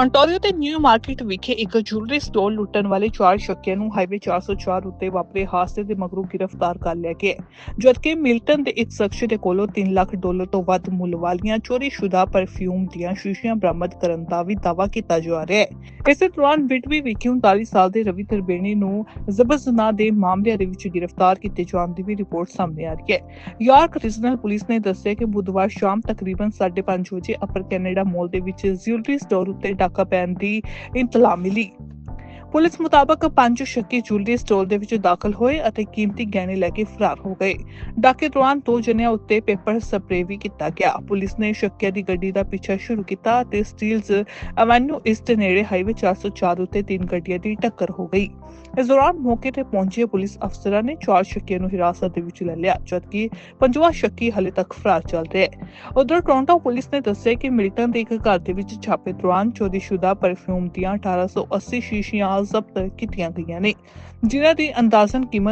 ontario ਦੇ new market ਵਿਖੇ ਇੱਕ ਜੁਐਲਰੀ ਸਟੋਰ ਲੁੱਟਣ ਵਾਲੇ ਚਾਰ ਸ਼ੱਕੀਆਂ ਨੂੰ ਹਾਈਵੇ 404 ਉੱਤੇ ਵਾਪਰੇ ਹਾਦਸੇ ਦੇ ਮਗਰੋਂ ਗ੍ਰਿਫਤਾਰ ਕਰ ਲਿਆ ਗਿਆ ਜਦਕਿ ਮਿਲਟਨ ਦੇ ਇੱਕ ਸ਼ਖਸ ਦੇ ਕੋਲੋਂ 3 ਲੱਖ ਡਾਲਰ ਤੋਂ ਵੱਧ ਮੁੱਲ ਵਾਲੀਆਂ ਚੋਰੀशुदा ਪਰਫਿਊਮ ਦੀਆਂ ਸ਼ੀਸ਼ੀਆਂ ਬਰਾਮਦ ਕਰਨ ਦਾ ਵੀ ਦਾਅਵਾ ਕੀਤਾ ਜਾ ਰਿਹਾ ਹੈ। ਇਸੇ ਦੌਰਾਨ ਬਿਟਵੀ ਵਿਖੇ 39 ਸਾਲ ਦੇ ਰਵੀ ਤਰਬੇਣੀ ਨੂੰ ਜ਼ਬਰਜ਼ਨਾ ਦੇ ਮਾਮਲਿਆਂ ਦੇ ਵਿੱਚ ਗ੍ਰਿਫਤਾਰ ਕੀਤੇ ਜਾਣ ਦੀ ਵੀ ਰਿਪੋਰਟ ਸਾਹਮਣੇ ਆ ਰਹੀ ਹੈ। ਯਾਰਕ ਰੀਜਨਲ ਪੁਲਿਸ ਨੇ ਦੱਸਿਆ ਕਿ ਬੁੱਧਵਾਰ ਸ਼ਾਮ ਤਕਰੀਬਨ 5:30 ਵਜੇ ਅਪਰ ਕੈਨੇਡਾ ਮਾਲ ਦੇ ਵਿੱਚ ਜਿਊਲਰੀ ਸਟੋਰ ਉੱਤੇ ਡਾਕਾ ਪੈਣ ਦੀ ਇਤਲਾਹ ਮਿਲੀ। ਪੁਲਿਸ ਮੁਤਾਬਕ ਪੰਜ ਸ਼ੱਕੀ ਜੁਐਲਰੀ ਸਟੋਰ ਦੇ ਵਿੱਚ ਦਾਖਲ ਹੋਏ ਅਤੇ ਕੀਮਤੀ ਗਹਿਣੇ ਲੈ ਕੇ ਫਰਾਰ ਹੋ ਗਏ। ਡਾਕੇ ਦੌਰਾਨ ਦੋ ਜਣਿਆਂ ਉੱਤੇ ਪੇਪਰ ਸਪਰੇਅ ਵੀ ਕੀਤਾ ਗਿਆ। ਪੁਲਿਸ ਨੇ ਸ਼ੱਕੀਆਂ ਦੀ ਗੱਡੀ ਦਾ ਪਿੱਛਾ ਸ਼ੁਰੂ ਕੀਤਾ ਅਤੇ ਸਟੀਲਜ਼ ਐਵੇਨਿਊ ਇਸਟ ਨੇੜੇ ਹਾਈਵੇ 404 ਉੱਤੇ ਤਿੰਨ ਗੱਡੀਆਂ ਦੀ ਟੱਕਰ ਹੋ ਗਈ। ਇਸ ਦੌਰਾਨ ਮੌਕੇ ਤੇ ਪਹੁੰਚੇ ਪੁਲਿਸ ਅਫਸਰਾਂ ਨੇ ਚਾਰ ਸ਼ੱਕੀਆਂ ਨੂੰ ਹਿਰਾਸਤ ਦੇ ਵਿੱਚ ਲੈ ਲਿਆ, ਜਦਕਿ ਪੰਜਵਾਂ ਸ਼ੱਕੀ ਹਾਲੇ ਤੱਕ ਫਰਾਰ ਚੱਲ ਰਿਹਾ ਹੈ। ਉਧਰ ਟੋਰਾਂਟੋ ਪੁਲਿਸ ਨੇ ਦੱਸਿਆ ਕਿ ਮਿਲਟਨ ਦੇ ਇੱਕ ਘਰ ਦੇ ਵਿੱਚ ਛਾਪੇ ਦੌਰਾਨ ਚੋਰੀशुदा ਪਰਫਿਊਮ ਦੀਆਂ 1880 ਸ਼ੀਸ਼ੀਆਂ ਜ਼ਬਤ ਕੀਤੀਆਂ ਗਈਆਂ ਨੇ ਜਿਨ੍ਹਾਂ ਦੀ ਅੰਦਾਜ਼ਨ ਕੀਮਤ